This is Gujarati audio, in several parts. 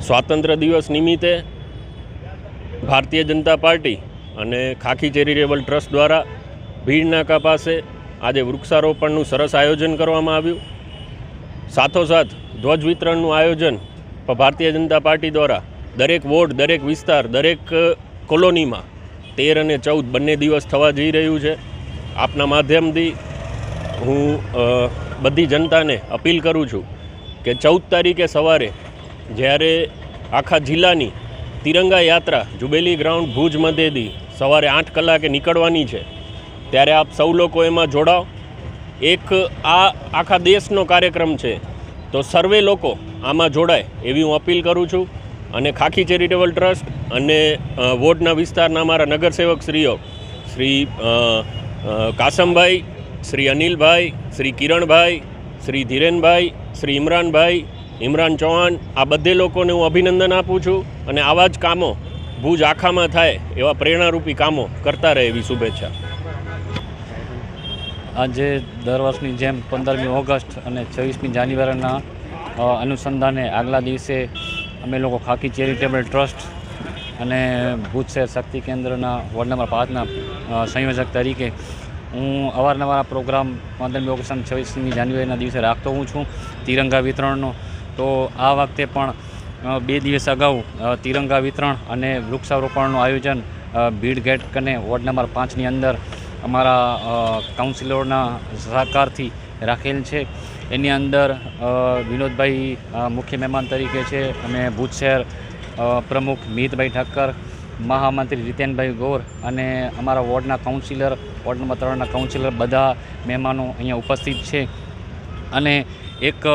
સ્વાતંત્ર્ય દિવસ નિમિત્તે ભારતીય જનતા પાર્ટી અને ખાખી ચેરિટેબલ ટ્રસ્ટ દ્વારા ભીડ નાકા પાસે આજે વૃક્ષારોપણનું સરસ આયોજન કરવામાં આવ્યું. સાથોસાથ ધ્વજ વિતરણનું આયોજન ભારતીય જનતા પાર્ટી દ્વારા દરેક વોર્ડ, દરેક વિસ્તાર, દરેક કોલોનીમાં તેર અને ચૌદ બંને દિવસ થવા જઈ રહ્યું છે. આપના માધ્યમથી હું બધી જનતાને અપીલ કરું છું કે ચૌદ તારીખે સવારે જ્યારે આખા જિલ્લાની તિરંગા યાત્રા જુબેલી ગ્રાઉન્ડ ભુજ મધ્યથી સવારે આઠ કલાકે નીકળવાની છે, ત્યારે આપ સૌ લોકો એમાં જોડાઓ. એક આ આખા દેશનો કાર્યક્રમ છે, તો સર્વે લોકો આમાં જોડાય એવી હું અપીલ કરું છું. અને ખાખી ચેરિટેબલ ટ્રસ્ટ અને વોર્ડના વિસ્તારના અમારા નગરસેવક શ્રીઓ, શ્રી કાસમભાઈ શ્રી અનિલભાઈ, શ્રી કિરણભાઈ, શ્રી ધીરેનભાઈ, શ્રી ઇમરાનભાઈ, ઇમરાન ચૌહાણ, આ બધે લોકોને હું અભિનંદન આપું છું અને આવા જ કામો ભુજ આખામાં થાય એવા પ્રેરણારૂપી કામો કરતા રહે એવી શુભેચ્છા. આજે દર વર્ષની જેમ પંદરમી ઓગસ્ટ અને છવ્વીસમી જાન્યુઆરીના અનુસંધાને આગલા દિવસે અમે લોકો ખાકી ચેરિટેબલ ટ્રસ્ટ અને ભુજ શહેર શક્તિ કેન્દ્રના વોર્ડ નંબર પાંચના સંયોજક તરીકે હું અવારનવાર આ પ્રોગ્રામ પંદરમી ઓગસ્ટ છવ્વીસમી જાન્યુઆરીના દિવસે રાખતો હું છું, તિરંગા વિતરણનો. તો આ વખતે પણ બે દિવસ અગાઉ તિરંગા વિતરણ અને વૃક્ષારોપણનું આયોજન ભીડ ગેટ કને વોર્ડ નંબર પાંચની અંદર અમારા કાઉન્સિલરના સહકારથી રાખેલ છે. એની અંદર વિનોદભાઈ મુખ્ય મહેમાન તરીકે છે અને ભુજ શહેર પ્રમુખ મિતભાઈ ઠક્કર મહામંત્રી રીતેનભાઈ ગોર અને અમારા વોર્ડના કાઉન્સિલર, વોર્ડ નંબર ત્રણના કાઉન્સિલર બધા મહેમાનો અહીંયા ઉપસ્થિત છે. અને એક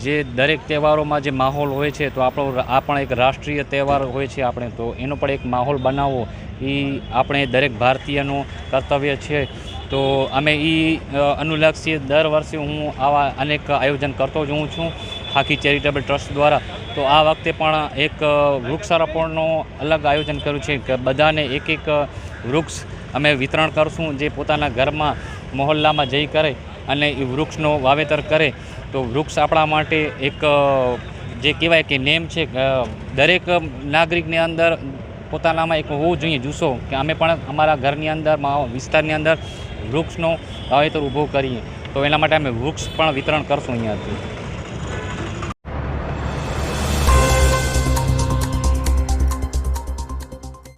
જે દરેક તહેવારોમાં જે માહોલ હોય છે, તો આપણો આ પણ એક રાષ્ટ્રીય તહેવાર હોય છે આપણે. તો એનો પણ એક માહોલ બનાવવો એ આપણે દરેક ભારતીયનું કર્તવ્ય છે. તો અમે એ અનુલક્ષીએ, દર વર્ષે હું આવા અનેક આયોજન કરતો જ છું. ખાખી ચેરિટેબલ ટ્રસ્ટ દ્વારા. તો આ વખતે પણ એક વૃક્ષારોપણનું અલગ આયોજન કર્યું છે કે બધાને એક એક વૃક્ષ અમે વિતરણ કરશું જે પોતાના ઘરમાં, મહોલ્લામાં જઈ કરે અને એ વૃક્ષનું વાવેતર કરે. તો વૃક્ષ આપણા માટે એક જે કહેવાય કે નેમ છે દરેક નાગરિકની અંદર પોતાનામાં એક હોવું જોઈએ જુસ્સો કે અમે પણ અમારા ઘરની અંદર વિસ્તારની અંદર વૃક્ષનો વાવેતર ઊભો કરીએ. તો એના માટે અમે વૃક્ષ પણ વિતરણ કરશું અહીંયાથી.